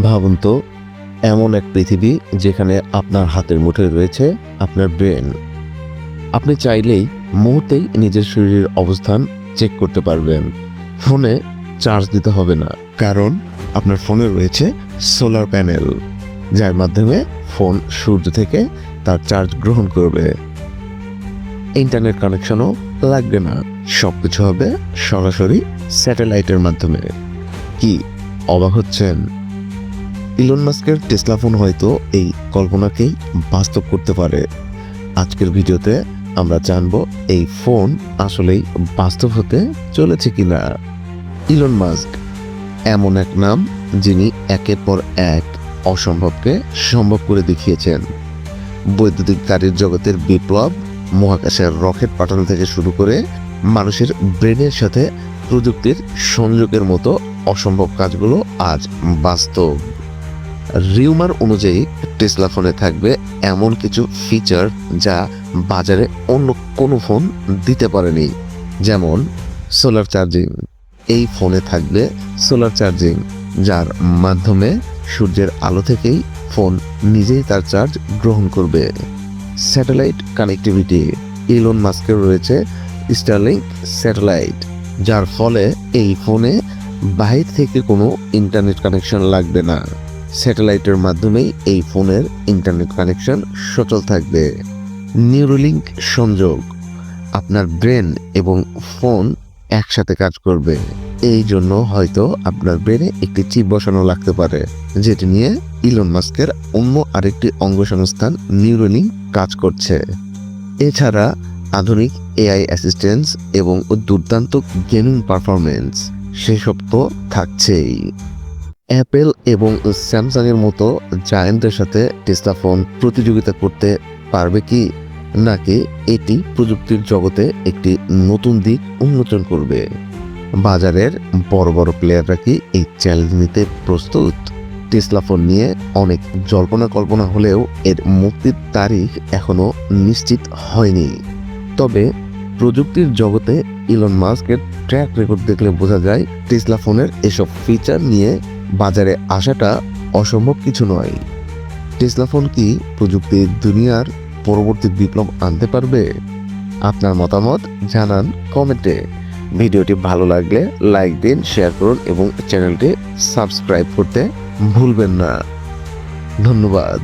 ভাবুন তো, এমন এক পৃথিবী যেখানে আপনার হাতের মুঠোয় রয়েছে আপনার ব্রেন। আপনি চাইলেই মুহূর্তেই নিজের শরীরের অবস্থান চেক করতে পারবেন। ফোনে চার্জ দিতে হবে না, কারণ আপনার ফোনে রয়েছে সোলার প্যানেল যার মাধ্যমে ফোন সূর্য থেকে তার চার্জ গ্রহণ করবে। ইন্টারনেট কানেকশনও লাগবে না সব কিছু হবে সরাসরি স্যাটেলাইটের মাধ্যমে। কি, অবাক হচ্ছেন? ইলন মাস্কের টেসলা ফোন হয়তো এই কল্পনাকেই বাস্তব করতে পারে। আজকের ভিডিওতে আমরা জানব এই ফোন আসলেই বাস্তব হতে চলেছে কিনা। ইলন মাস্ক এমন এক নাম যিনি একের পর এক অসম্ভবকে সম্ভব করে দেখিয়েছেন। বৈদ্যুতিক গাড়ির জগতের বিপ্লব, মহাকাশের রকেট পাঠানো থেকে শুরু করে মানুষের ব্রেনের সাথে প্রযুক্তির সংযোগের মতো অসম্ভব কাজগুলো আজ বাস্তব। রিউমার অনুযায়ী টেসলা ফোনে থাকবে এমন কিছু ফিচার যা বাজারে অন্য কোনো ফোন দিতে পারেনি। যেমন সোলার চার্জিং এই ফোনে থাকবে সোলার চার্জিং যার মাধ্যমে সূর্যের আলো থেকেই ফোন নিজেই তার চার্জ গ্রহণ করবে। স্যাটেলাইট কানেক্টিভিটি ইলন মাস্কের রয়েছে স্টারলিংক স্যাটেলাইট যার ফলে এই ফোনে বাহির থেকে কোনো ইন্টারনেট কানেকশন লাগবে না। স্যাটেলাইটের মাধ্যমেই এই ফোনের ইন্টারনেট কানেকশন সচল থাকবে। নিউরোলিঙ্ক সংযোগ আপনার ব্রেন এবং ফোন একসাথে কাজ করবে। এই জন্য হয়তো আপনার ব্রেনে একটি চিপ বসানো লাগতে পারে, যেটি নিয়ে ইলন মাস্কের অন্য আরেকটি অঙ্গ সংস্থান নিউরোলিঙ্ক কাজ করছে। এছাড়া আধুনিক এআই অ্যাসিস্ট্যান্স এবং দুর্দান্ত গেমিং পারফরমেন্স সেসব তো থাকছেই। অ্যাপেল এবং স্যামসাংয়ের মতো জায়ান্টের সাথে টেসলা ফোন প্রতিযোগিতা করতে পারবে কি? নাকি এটি প্রযুক্তির জগতে একটি নতুন দিক উন্মোচন করবে? বাজারের বড় বড় প্লেয়াররা কি এই চ্যালেঞ্জ নিতে প্রস্তুত? টেসলা ফোন নিয়ে অনেক জল্পনা কল্পনা হলেও এর মুক্তির তারিখ এখনও নিশ্চিত হয়নি। তবে প্রযুক্তির জগতে ইলন মাস্কের ট্র্যাক রেকর্ড দেখলে বোঝা যায় টেসলা ফোনের এসব ফিচার নিয়ে বাজারে আসাটা অসম্ভব কিছু নয়। টেসলা ফোন কি প্রযুক্তির দুনিয়ার পরবর্তী বিপ্লব আনতে পারবে? আপনার মতামত জানান কমেন্টে। ভিডিওটি ভালো লাগলে লাইক দিন, শেয়ার করুন এবং চ্যানেলটি সাবস্ক্রাইব করতে ভুলবেন না। ধন্যবাদ।